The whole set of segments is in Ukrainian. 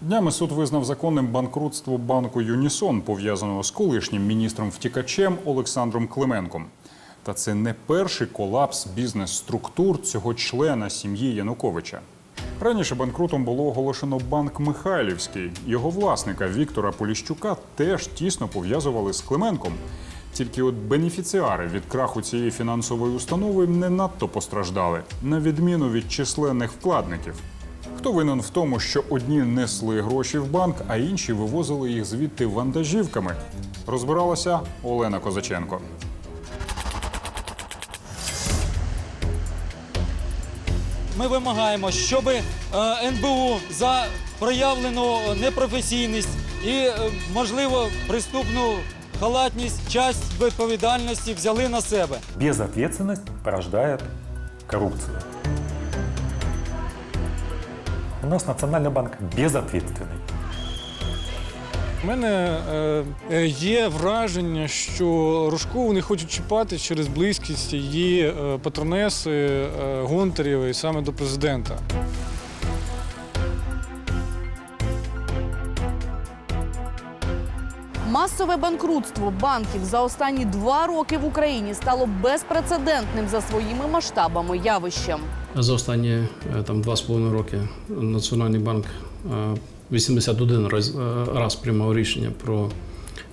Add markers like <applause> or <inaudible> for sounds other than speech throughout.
Днями суд визнав законним банкрутство банку Юнісон, пов'язаного з колишнім міністром втікачем Олександром Клименком. Та це не перший колапс бізнес-структур цього члена сім'ї Януковича. Раніше банкрутом було оголошено банк Михайлівський. Його власника Віктора Поліщука теж тісно пов'язували з Клименком. Тільки от бенефіціари від краху цієї фінансової установи не надто постраждали, на відміну від численних вкладників. Хто винен в тому, що одні несли гроші в банк, а інші вивозили їх звідти вантажівками? Розбиралася Олена Козаченко. Ми вимагаємо, щоб е, НБУ за проявлену непрофесійність і, е, можливо, приступну халатність, часть відповідальності взяли на себе. Безответственность порождает коррупцию. У нас Національний банк безответственний. У мене е, е, є враження, що Рожкову не хочуть чіпати через близькість її е, патронеси е, Гонтарєвої саме до президента. Масове банкрутство банків за останні два роки в Україні стало безпрецедентним за своїми масштабами явищем. За останні е, там два з половиною роки Національний банк е, 81 раз, е, раз приймав рішення про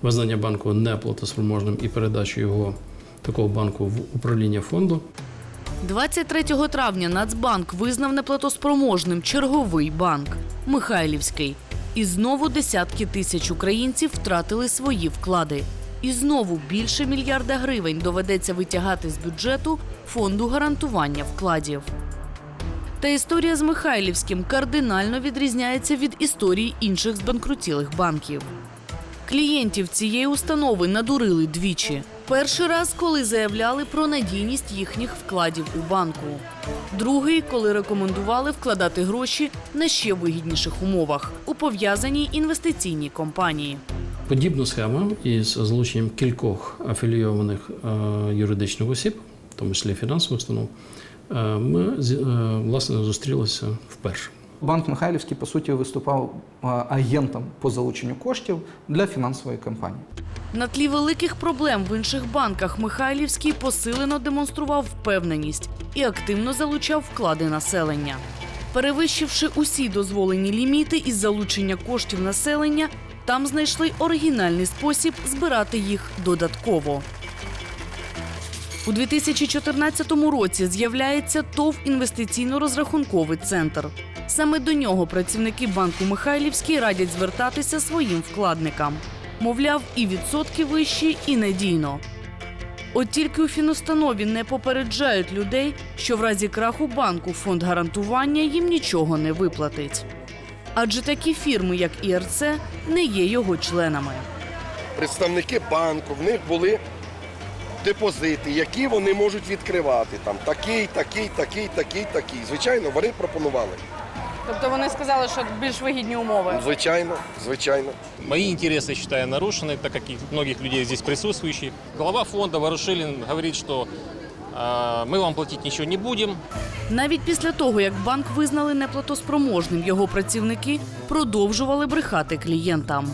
визнання банку неплатоспроможним і передачу його такого банку в управління фонду. 23 травня Нацбанк визнав неплатоспроможним черговий банк Михайлівський. І знову десятки тисяч українців втратили свої вклади. І знову більше мільярда гривень доведеться витягати з бюджету фонду гарантування вкладів. Та історія з Михайлівським кардинально відрізняється від історій інших збанкрутілих банків. Клієнтів цієї установи надурили двічі. Перший раз, коли заявляли про надійність їхніх вкладів у банку. Другий, коли рекомендували вкладати гроші на ще вигідніших умовах у пов'язаній інвестиційній компанії. Подібну схему із залученням кількох афілійованих е, юридичних осіб, в тому числі фінансових установ, е, ми е, власне зустрілися вперше. Банк Михайлівський, по суті, виступав агентом по залученню коштів для фінансової компанії. На тлі великих проблем в інших банках Михайлівський посилено демонстрував впевненість і активно залучав вклади населення. Перевищивши усі дозволені ліміти із залучення коштів населення, там знайшли оригінальний спосіб збирати їх додатково. У 2014 році з'являється ТОВ інвестиційно-розрахунковий центр. Саме до нього працівники банку Михайлівський радять звертатися своїм вкладникам. Мовляв, і відсотки вищі, і надійно. От тільки у фінустанові не попереджають людей, що в разі краху банку фонд гарантування їм нічого не виплатить. Адже такі фірми, як ІРЦ, не є його членами. представники банку, в них були депозити, які вони можуть відкривати. Там такий, такий, такий, такий, такий. Звичайно, вони пропонували. Тобто вони сказали, що більш вигідні умови. Звичайно, звичайно. Мои интересы, считаю, нарушены, так как и многих людей здесь присутствующих. Глава фонда Ворошилин говорит, что э, мы вам платить ничего не будем, Навіть після того, як банк визнали неплатоспроможним, його працівники продовжували брехати клієнтам.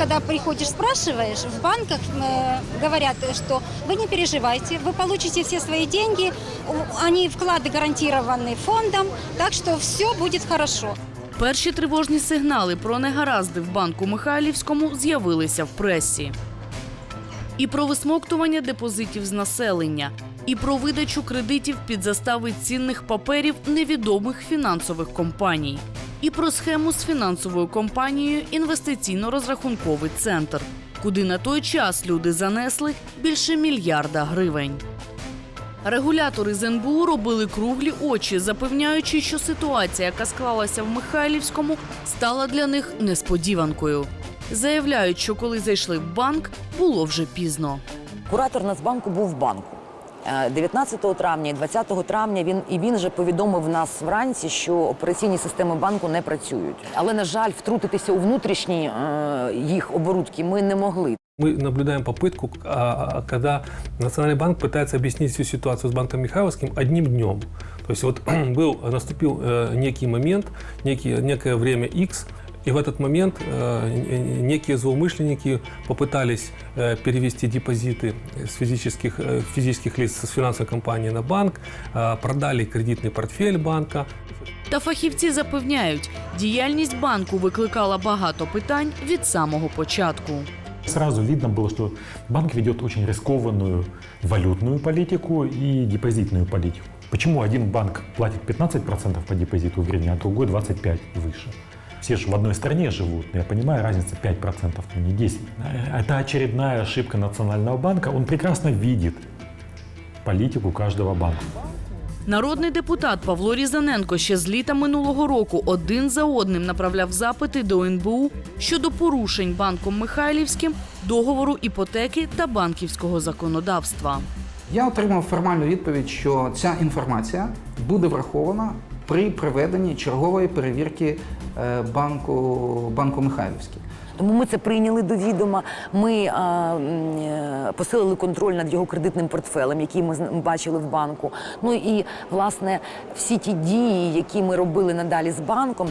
Когда приходишь, спрашиваешь, в банках э, говорят, что вы не переживайте, вы получите все свои деньги, у- они вклады гарантированы фондом, так что все будет хорошо. Перші тривожні сигнали про негаразди в банку Михайлівському з'явилися в пресі. І про висмоктування депозитів з населення, і про видачу кредитів під застави цінних паперів невідомих фінансових компаній, і про схему з фінансовою компанією інвестиційно-розрахунковий центр, куди на той час люди занесли більше мільярда гривень. Регулятори з НБУ робили круглі очі, запевняючи, що ситуація, яка склалася в Михайлівському, стала для них несподіванкою. Заявляють, що коли зайшли в банк, було вже пізно. Куратор Нацбанку був в банку. Е, 19 травня і 20 травня він і він же повідомив нас вранці, що операційні системи банку не працюють. Але на жаль, втрутитися у внутрішні е, їх оборудки ми не могли. Мы наблюдаем попытку, а, когда Национальный банк пытается объяснить всю ситуацию с банком Михайловским одним днем. То есть вот <clears throat> был, наступил э, некий момент, некий, некое время X, И в этот момент э, н- некие злоумышленники попытались э, перевести депозиты с физических, э, физических лиц с финансовой компании на банк, э, продали кредитный портфель банка. Та фахівці запевняють, діяльність банку викликала багато питань від самого початку. Сразу видно было, что банк ведет очень рискованную валютную политику и депозитную политику. Почему один банк платит 15% по депозиту в гривне, а другой 25% выше? Все же в одной стране живут, но я понимаю, разница 5%, но не 10%. Это очередная ошибка Национального банка. Он прекрасно видит политику каждого банка. Народний депутат Павло Різаненко ще з літа минулого року один за одним направляв запити до НБУ щодо порушень банком Михайлівським договору іпотеки та банківського законодавства. Я отримав формальну відповідь, що ця інформація буде врахована при проведенні чергової перевірки е, банку, банку Михайлівський. Тому ми це прийняли до відома. Ми а, е, посилили контроль над його кредитним портфелем, який ми бачили в банку. Ну і власне всі ті дії, які ми робили надалі з банком,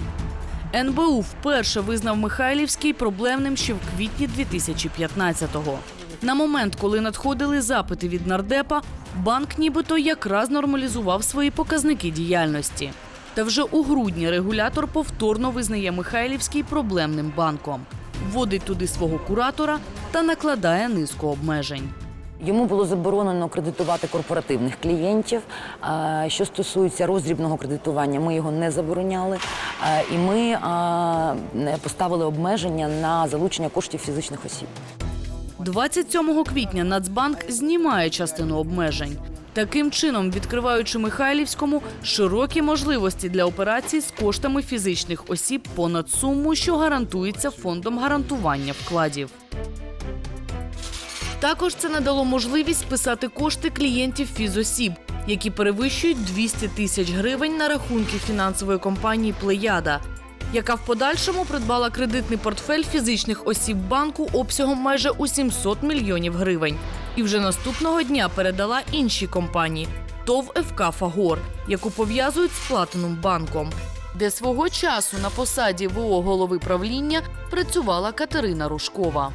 НБУ вперше визнав Михайлівський проблемним ще в квітні 2015-го. На момент, коли надходили запити від нардепа, банк нібито якраз нормалізував свої показники діяльності. Та вже у грудні регулятор повторно визнає Михайлівський проблемним банком, вводить туди свого куратора та накладає низку обмежень. Йому було заборонено кредитувати корпоративних клієнтів. Що стосується роздрібного кредитування, ми його не забороняли. І ми не поставили обмеження на залучення коштів фізичних осіб. 27 квітня Нацбанк знімає частину обмежень. Таким чином, відкриваючи Михайлівському широкі можливості для операцій з коштами фізичних осіб понад суму, що гарантується фондом гарантування вкладів. Також це надало можливість списати кошти клієнтів фізосіб, які перевищують 200 тисяч гривень на рахунки фінансової компанії Плеяда, яка в подальшому придбала кредитний портфель фізичних осіб банку обсягом майже у 700 мільйонів гривень. І вже наступного дня передала іншій компанії ТОВ ФК Фагор, яку пов'язують з Платином банком, де свого часу на посаді ВО голови правління працювала Катерина Рушкова.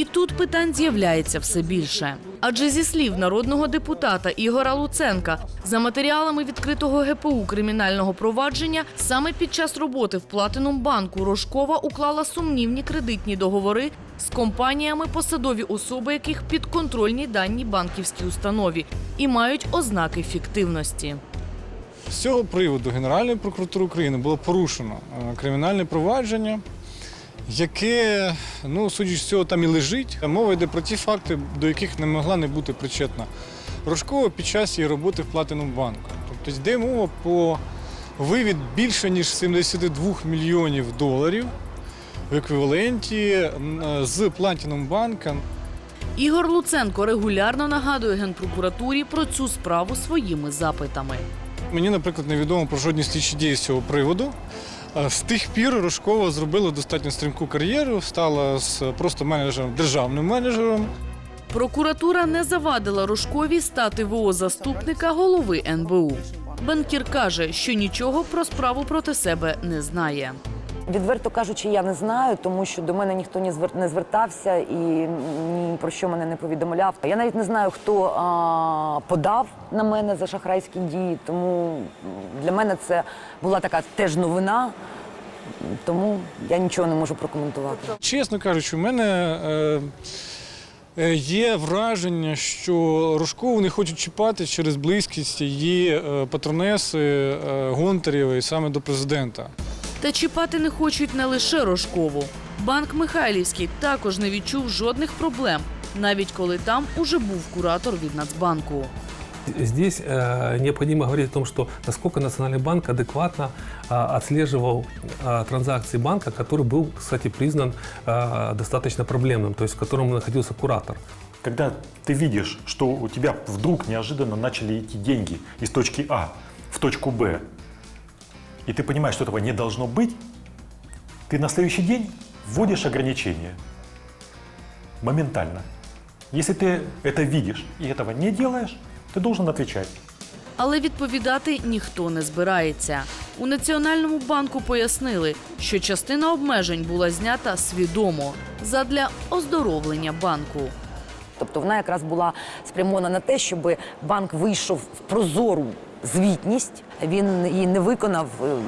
І тут питань з'являється все більше. Адже зі слів народного депутата Ігора Луценка, за матеріалами відкритого ГПУ кримінального провадження, саме під час роботи в Платинум банку Рожкова уклала сумнівні кредитні договори з компаніями, посадові особи яких підконтрольні даній банківській установі і мають ознаки фіктивності. З цього приводу Генеральною прокуратурою України було порушено е, кримінальне провадження, яке, ну, судячи з цього, там і лежить. Мова йде про ті факти, до яких не могла не бути причетна Рожкова під час її роботи в Платинум банку. Тобто йде мова про вивід більше ніж 72 мільйонів доларів в еквіваленті з Платинум банка Ігор Луценко регулярно нагадує генпрокуратурі про цю справу своїми запитами. Мені, наприклад, невідомо про жодні слідчі дії з цього приводу. З тих пір Рожкова зробила достатньо стрімку кар'єру, стала з просто менеджером, державним менеджером. Прокуратура не завадила Рожкові стати ВО заступника голови НБУ. Банкір каже, що нічого про справу проти себе не знає. Відверто кажучи, я не знаю, тому що до мене ніхто не звертався і ні про що мене не повідомляв. Я навіть не знаю, хто а, подав на мене за шахрайські дії, тому для мене це була така теж новина, тому я нічого не можу прокоментувати. Чесно кажучи, у мене е, е, є враження, що Рожкову не хочуть чіпати через близькість її е, патронеси е, Гонтарєвої саме до президента. Та чіпати не хочуть не лише Рожкову. Банк Михайлівський також не відчув жодних проблем, навіть коли там уже був куратор від Нацбанку. Здесь э, необходимо говорить о том, что насколько Национальный банк адекватно э, отслеживал э, транзакции банка, который был, кстати, признан э, достаточно проблемным, то есть в котором находился куратор. Когда ты видишь, что у тебя вдруг неожиданно начали идти деньги из точки А в точку Б, и ты понимаешь, что этого не должно быть, ты на следующий день вводишь ограничения. Моментально. Если ты это видишь и этого не делаешь, ты должен отвечать. Але відповідати ніхто не збирається. У Національному банку пояснили, що частина обмежень була знята свідомо задля оздоровлення банку. Тобто вона якраз була спрямована на те, щоб банк вийшов в прозору звітність. Він її не виконав ем,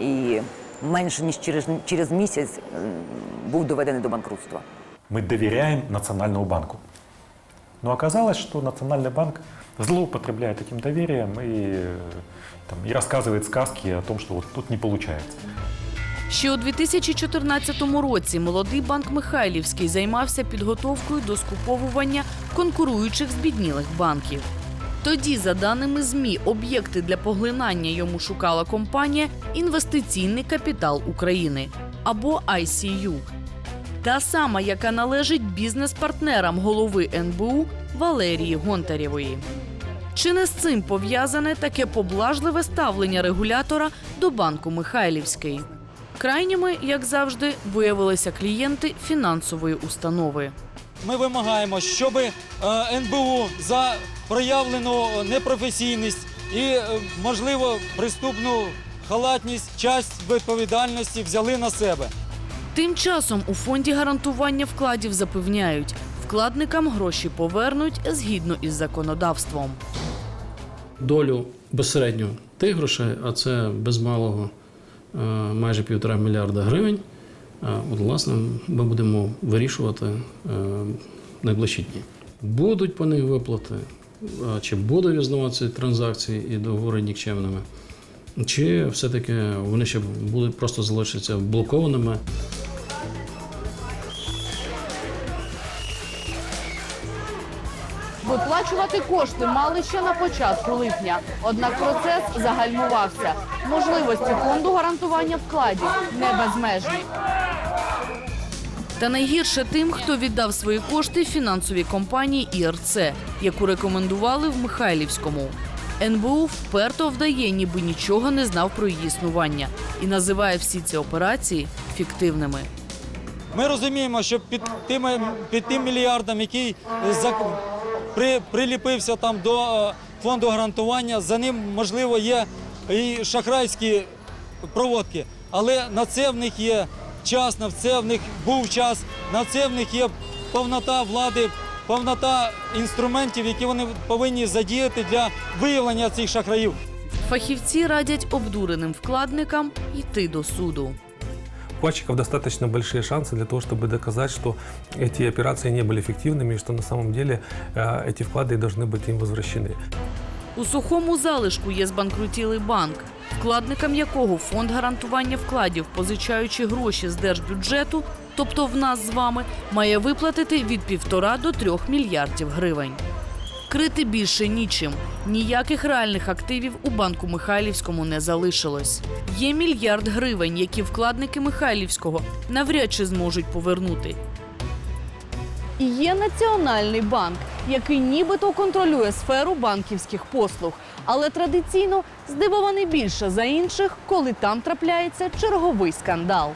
і менше ніж через, через місяць ем, був доведений до банкрутства. Мы доверяем Национальному банку. Но оказалось, что Национальный банк злоупотребляет этим доверием и, э, там, и рассказывает сказки о том, что вот тут не получается. Ще у 2014 році молодий банк Михайлівський займався підготовкою до скуповування конкуруючих збіднілих банків. Тоді, за даними ЗМІ, об'єкти для поглинання йому шукала компанія Інвестиційний капітал України або ICU. Та сама, яка належить бізнес-партнерам голови НБУ Валерії Гонтарєвої. Чи не з цим пов'язане таке поблажливе ставлення регулятора до банку Михайлівський? Крайніми, як завжди, виявилися клієнти фінансової установи. Ми вимагаємо, щоб е, НБУ за проявлену непрофесійність і, е, можливо, приступну халатність, часть відповідальності взяли на себе. Тим часом у фонді гарантування вкладів запевняють, вкладникам гроші повернуть згідно із законодавством. Долю безсередньо тих грошей, а це без малого е, майже півтора мільярда гривень. е, От, власне, ми будемо вирішувати е, найближчі дні. Будуть по них виплати, е, чи будуть визнаватися транзакції і договори нікчемними, чи все-таки вони ще будуть просто залишаться блокованими. Виплачувати кошти мали ще на початку липня. Однак процес загальмувався. Можливості фонду гарантування вкладів не безмежні. Та найгірше тим, хто віддав свої кошти фінансовій компанії ІРЦ, яку рекомендували в Михайлівському. НБУ вперто вдає, ніби нічого не знав про її існування і називає всі ці операції фіктивними. Ми розуміємо, що під тим, під тим мільярдом, який при, приліпився там до е, фонду гарантування, за ним, можливо, є і шахрайські проводки. Але на це в них є час, на це в них був час, на це в них є повнота влади, повнота інструментів, які вони повинні задіяти для виявлення цих шахраїв. Фахівці радять обдуреним вкладникам йти до суду. У вкладчиков достаточно большие шансы для того, чтобы доказать, что эти операции не были эффективными и что на самом деле э, эти вклады должны быть им возвращены. У сухому залишку є збанкрутілий банк, вкладникам якого фонд гарантування вкладів, позичаючи гроші з держбюджету, тобто в нас з вами, має виплатити від півтора до трьох мільярдів гривень. Крити більше нічим. Ніяких реальних активів у банку Михайлівському не залишилось. Є мільярд гривень, які вкладники Михайлівського навряд чи зможуть повернути. Є Національний банк, який нібито контролює сферу банківських послуг, але традиційно здивований більше за інших, коли там трапляється черговий скандал.